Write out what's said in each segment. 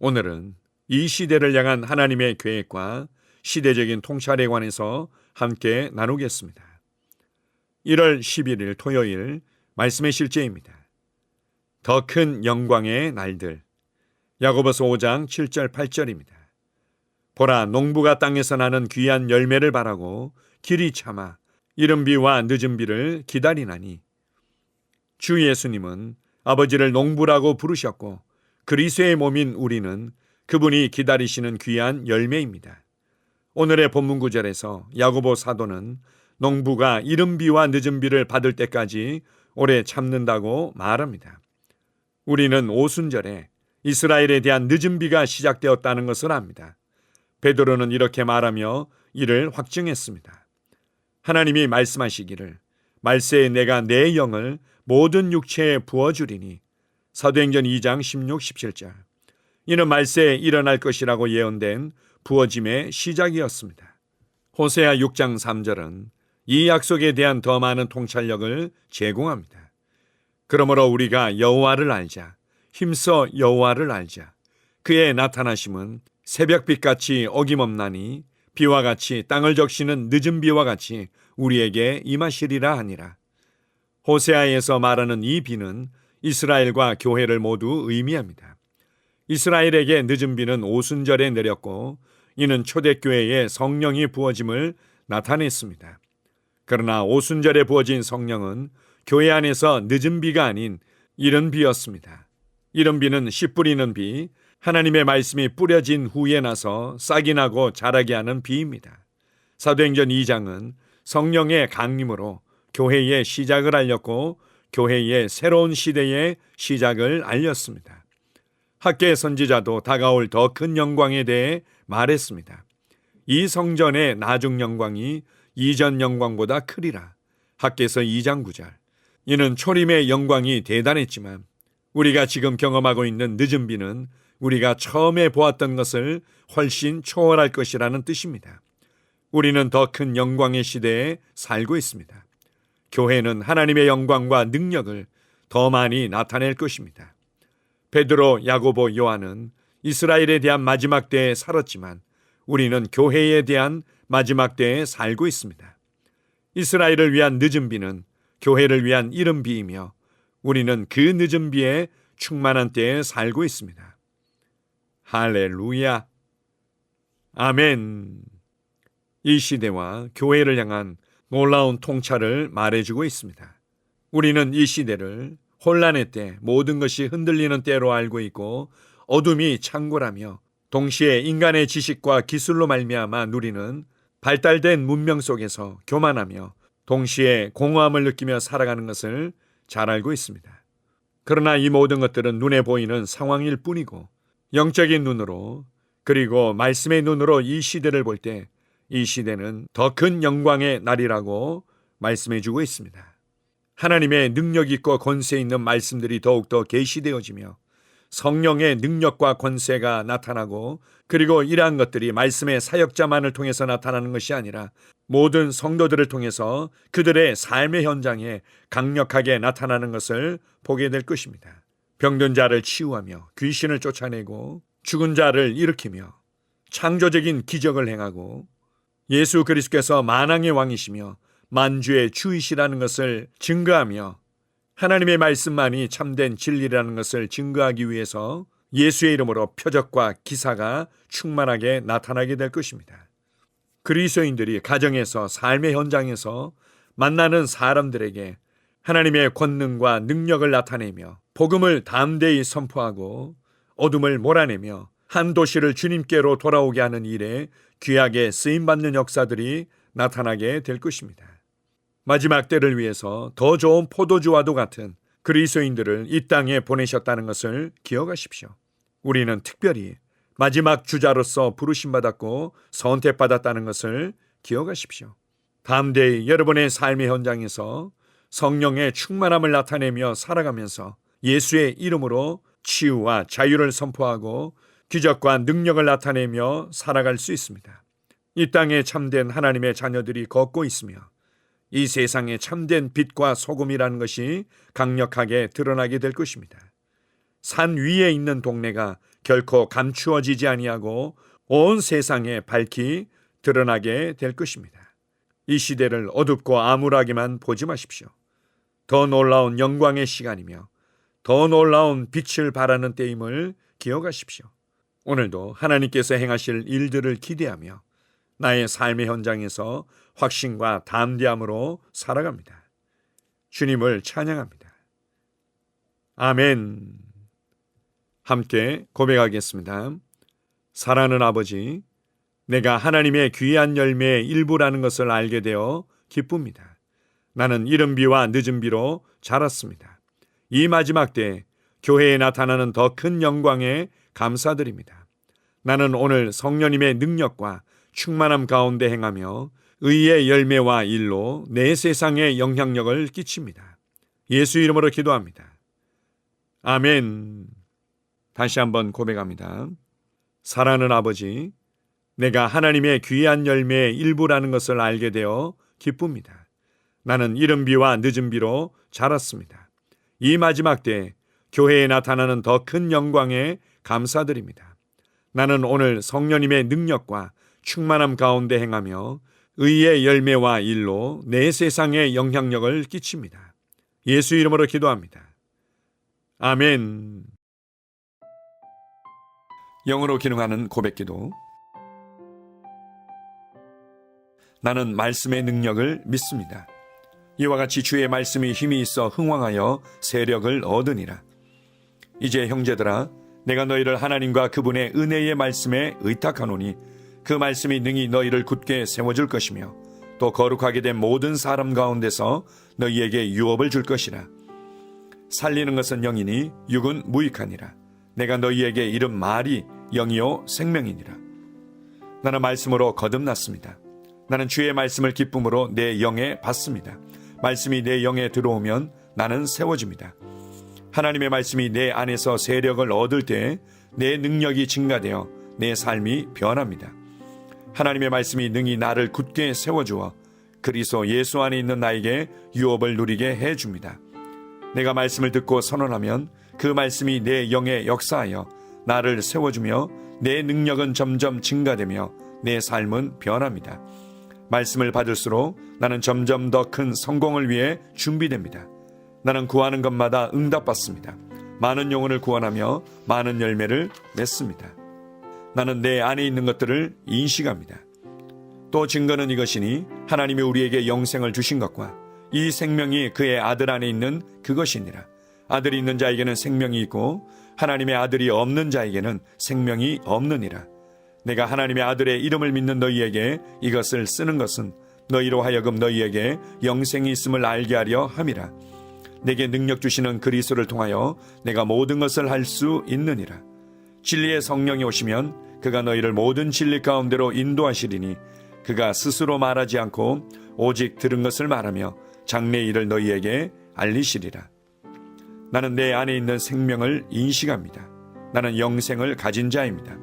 오늘은 이 시대를 향한 하나님의 계획과 시대적인 통찰에 관해서 함께 나누겠습니다. 1월 11일 토요일 말씀의 실제입니다. 더 큰 영광의 날들. 야고보서 5장 7절 8절입니다. 보라 농부가 땅에서 나는 귀한 열매를 바라고 길이 참아 이른 비와 늦은 비를 기다리나니 주 예수님은 아버지를 농부라고 부르셨고 그리스의 몸인 우리는 그분이 기다리시는 귀한 열매입니다. 오늘의 본문 구절에서 야고보 사도는 농부가 이른 비와 늦은 비를 받을 때까지 오래 참는다고 말합니다. 우리는 오순절에 이스라엘에 대한 늦은 비가 시작되었다는 것을 압니다. 베드로는 이렇게 말하며 이를 확증했습니다. 하나님이 말씀하시기를 말세에 내가 내 영을 모든 육체에 부어 주리니 사도행전 2장 16, 17절 이는 말세에 일어날 것이라고 예언된 부어짐의 시작이었습니다. 호세아 6장 3절은 이 약속에 대한 더 많은 통찰력을 제공합니다. 그러므로 우리가 여호와를 알자 힘써 여호와를 알자 그의 나타나심은 새벽빛 같이 어김없나니 비와 같이 땅을 적시는 늦은 비와 같이 우리에게 임하시리라 하니라. 호세아에서 말하는 이 비는 이스라엘과 교회를 모두 의미합니다. 이스라엘에게 늦은 비는 오순절에 내렸고 이는 초대교회에 성령이 부어짐을 나타냈습니다. 그러나 오순절에 부어진 성령은 교회 안에서 늦은 비가 아닌 이른 비였습니다. 이른 비는 씨 뿌리는 비, 하나님의 말씀이 뿌려진 후에 나서 싹이 나고 자라게 하는 비입니다. 사도행전 2장은 성령의 강림으로 교회의 시작을 알렸고 교회의 새로운 시대의 시작을 알렸습니다. 학계 선지자도 다가올 더 큰 영광에 대해 말했습니다. 이 성전의 나중 영광이 이전 영광보다 크리라. 학계서 2장 9절. 이는 초림의 영광이 대단했지만 우리가 지금 경험하고 있는 늦은 비는 우리가 처음에 보았던 것을 훨씬 초월할 것이라는 뜻입니다. 우리는 더 큰 영광의 시대에 살고 있습니다. 교회는 하나님의 영광과 능력을 더 많이 나타낼 것입니다. 베드로, 야고보, 요한은 이스라엘에 대한 마지막 때에 살았지만 우리는 교회에 대한 마지막 때에 살고 있습니다. 이스라엘을 위한 늦은 비는 교회를 위한 이른 비이며 우리는 그 늦은 비에 충만한 때에 살고 있습니다. 할렐루야. 아멘. 이 시대와 교회를 향한 놀라운 통찰을 말해주고 있습니다. 우리는 이 시대를 혼란의 때, 모든 것이 흔들리는 때로 알고 있고 어둠이 창궐하며 동시에 인간의 지식과 기술로 말미암아 누리는 발달된 문명 속에서 교만하며 동시에 공허함을 느끼며 살아가는 것을 잘 알고 있습니다. 그러나 이 모든 것들은 눈에 보이는 상황일 뿐이고 영적인 눈으로 그리고 말씀의 눈으로 이 시대를 볼 때 이 시대는 더 큰 영광의 날이라고 말씀해 주고 있습니다. 하나님의 능력 있고 권세 있는 말씀들이 더욱더 계시되어지며 성령의 능력과 권세가 나타나고 그리고 이러한 것들이 말씀의 사역자만을 통해서 나타나는 것이 아니라 모든 성도들을 통해서 그들의 삶의 현장에 강력하게 나타나는 것을 보게 될 것입니다. 병든 자를 치유하며 귀신을 쫓아내고 죽은 자를 일으키며 창조적인 기적을 행하고 예수 그리스도께서 만왕의 왕이시며 만주의 주이시라는 것을 증거하며 하나님의 말씀만이 참된 진리라는 것을 증거하기 위해서 예수의 이름으로 표적과 기사가 충만하게 나타나게 될 것입니다. 그리스도인들이 가정에서 삶의 현장에서 만나는 사람들에게 하나님의 권능과 능력을 나타내며 복음을 담대히 선포하고 어둠을 몰아내며 한 도시를 주님께로 돌아오게 하는 일에 귀하게 쓰임 받는 역사들이 나타나게 될 것입니다. 마지막 때를 위해서 더 좋은 포도주와도 같은 그리스도인들을 이 땅에 보내셨다는 것을 기억하십시오. 우리는 특별히 마지막 주자로서 부르심 받았고 선택받았다는 것을 기억하십시오. 담대히 여러분의 삶의 현장에서 성령의 충만함을 나타내며 살아가면서 예수의 이름으로 치유와 자유를 선포하고 기적과 능력을 나타내며 살아갈 수 있습니다. 이 땅에 참된 하나님의 자녀들이 걷고 있으며 이 세상에 참된 빛과 소금이라는 것이 강력하게 드러나게 될 것입니다. 산 위에 있는 동네가 결코 감추어지지 아니하고 온 세상에 밝히 드러나게 될 것입니다. 이 시대를 어둡고 암울하게만 보지 마십시오. 더 놀라운 영광의 시간이며 더 놀라운 빛을 발하는 때임을 기억하십시오. 오늘도 하나님께서 행하실 일들을 기대하며 나의 삶의 현장에서 확신과 담대함으로 살아갑니다. 주님을 찬양합니다. 아멘. 함께 고백하겠습니다. 사랑하는 아버지, 내가 하나님의 귀한 열매의 일부라는 것을 알게 되어 기쁩니다. 나는 이른 비와 늦은 비로 자랐습니다. 이 마지막 때 교회에 나타나는 더 큰 영광에 감사드립니다. 나는 오늘 성령님의 능력과 충만함 가운데 행하며 의의 열매와 일로 내 세상에 영향력을 끼칩니다. 예수 이름으로 기도합니다. 아멘. 다시 한번 고백합니다. 사랑하는 아버지, 내가 하나님의 귀한 열매의 일부라는 것을 알게 되어 기쁩니다. 나는 이른 비와 늦은 비로 자랐습니다. 이 마지막 때 교회에 나타나는 더 큰 영광에 감사드립니다. 나는 오늘 성령님의 능력과 충만함 가운데 행하며 의의 열매와 일로 내 세상에 영향력을 끼칩니다. 예수 이름으로 기도합니다. 아멘. 영어로 기능하는 고백 기도 나는 말씀의 능력을 믿습니다. 이와 같이 주의 말씀이 힘이 있어 흥왕하여 세력을 얻으니라. 이제 형제들아 내가 너희를 하나님과 그분의 은혜의 말씀에 의탁하노니 그 말씀이 능히 너희를 굳게 세워줄 것이며 또 거룩하게 된 모든 사람 가운데서 너희에게 유업을 줄 것이라. 살리는 것은 영이니 육은 무익하니라. 내가 너희에게 이른 말이 영이요 생명이니라. 나는 말씀으로 거듭났습니다. 나는 주의 말씀을 기쁨으로 내 영에 받습니다. 말씀이 내 영에 들어오면 나는 세워집니다. 하나님의 말씀이 내 안에서 세력을 얻을 때 내 능력이 증가되어 내 삶이 변합니다. 하나님의 말씀이 능히 나를 굳게 세워주어 그리스도 예수 안에 있는 나에게 유업을 누리게 해줍니다. 내가 말씀을 듣고 선언하면 그 말씀이 내 영에 역사하여 나를 세워주며 내 능력은 점점 증가되며 내 삶은 변합니다. 말씀을 받을수록 나는 점점 더 큰 성공을 위해 준비됩니다. 나는 구하는 것마다 응답받습니다. 많은 영혼을 구원하며 많은 열매를 맺습니다. 나는 내 안에 있는 것들을 인식합니다. 또 증거는 이것이니 하나님이 우리에게 영생을 주신 것과 이 생명이 그의 아들 안에 있는 그것이니라. 아들이 있는 자에게는 생명이 있고 하나님의 아들이 없는 자에게는 생명이 없느니라. 내가 하나님의 아들의 이름을 믿는 너희에게 이것을 쓰는 것은 너희로 하여금 너희에게 영생이 있음을 알게 하려 함이라. 내게 능력 주시는 그리스도를 통하여 내가 모든 것을 할 수 있느니라. 진리의 성령이 오시면 그가 너희를 모든 진리 가운데로 인도하시리니 그가 스스로 말하지 않고 오직 들은 것을 말하며 장래 일을 너희에게 알리시리라. 나는 내 안에 있는 생명을 인식합니다. 나는 영생을 가진 자입니다.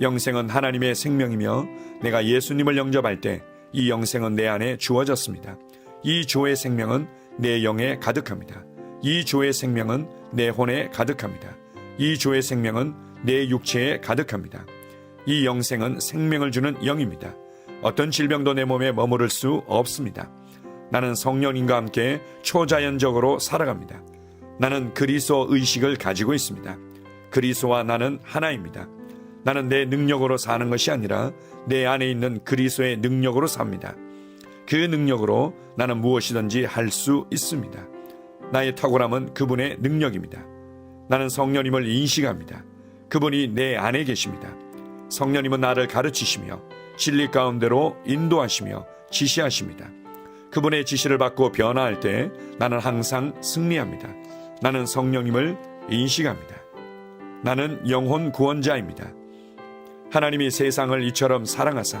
영생은 하나님의 생명이며 내가 예수님을 영접할 때 이 영생은 내 안에 주어졌습니다. 이 조의 생명은 내 영에 가득합니다. 이 조의 생명은 내 혼에 가득합니다. 이 조의 생명은 내 육체에 가득합니다. 이 영생은 생명을 주는 영입니다. 어떤 질병도 내 몸에 머무를 수 없습니다. 나는 성령님과 함께 초자연적으로 살아갑니다. 나는 그리스도 의식을 가지고 있습니다. 그리스도와 나는 하나입니다. 나는 내 능력으로 사는 것이 아니라 내 안에 있는 그리스도의 능력으로 삽니다. 그 능력으로 나는 무엇이든지 할 수 있습니다. 나의 탁월함은 그분의 능력입니다. 나는 성령님을 인식합니다. 그분이 내 안에 계십니다. 성령님은 나를 가르치시며 진리 가운데로 인도하시며 지시하십니다. 그분의 지시를 받고 변화할 때 나는 항상 승리합니다. 나는 성령님을 인식합니다. 나는 영혼 구원자입니다. 하나님이 세상을 이처럼 사랑하사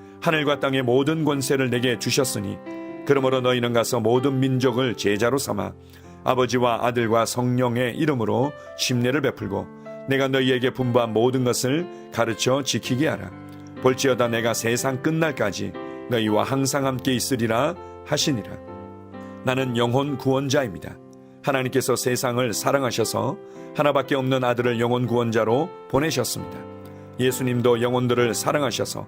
하늘과 땅의 모든 권세를 내게 주셨으니 그러므로 너희는 가서 모든 민족을 제자로 삼아 아버지와 아들과 성령의 이름으로 심례를 베풀고 내가 너희에게 분부한 모든 것을 가르쳐 지키게 하라. 볼지어다 내가 세상 끝날까지 너희와 항상 함께 있으리라 하시니라. 나는 영혼 구원자입니다. 하나님께서 세상을 사랑하셔서 하나밖에 없는 아들을 영혼 구원자로 보내셨습니다. 예수님도 영혼들을 사랑하셔서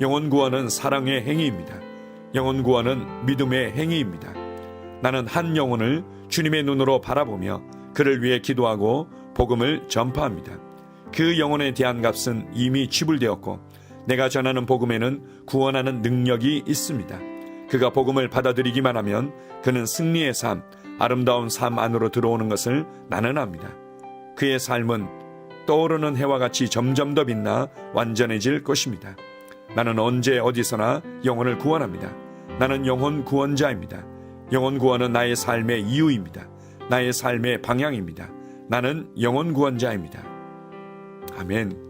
영혼 구원은 사랑의 행위입니다. 영혼 구원은 믿음의 행위입니다. 나는 한 영혼을 주님의 눈으로 바라보며 그를 위해 기도하고 복음을 전파합니다. 그 영혼에 대한 값은 이미 지불되었고 내가 전하는 복음에는 구원하는 능력이 있습니다. 그가 복음을 받아들이기만 하면 그는 승리의 삶, 아름다운 삶 안으로 들어오는 것을 나는 압니다. 그의 삶은 떠오르는 해와 같이 점점 더 빛나 완전해질 것입니다. 나는 언제 어디서나 영혼을 구원합니다. 나는 영혼 구원자입니다. 영혼 구원은 나의 삶의 이유입니다. 나의 삶의 방향입니다. 나는 영혼 구원자입니다. 아멘.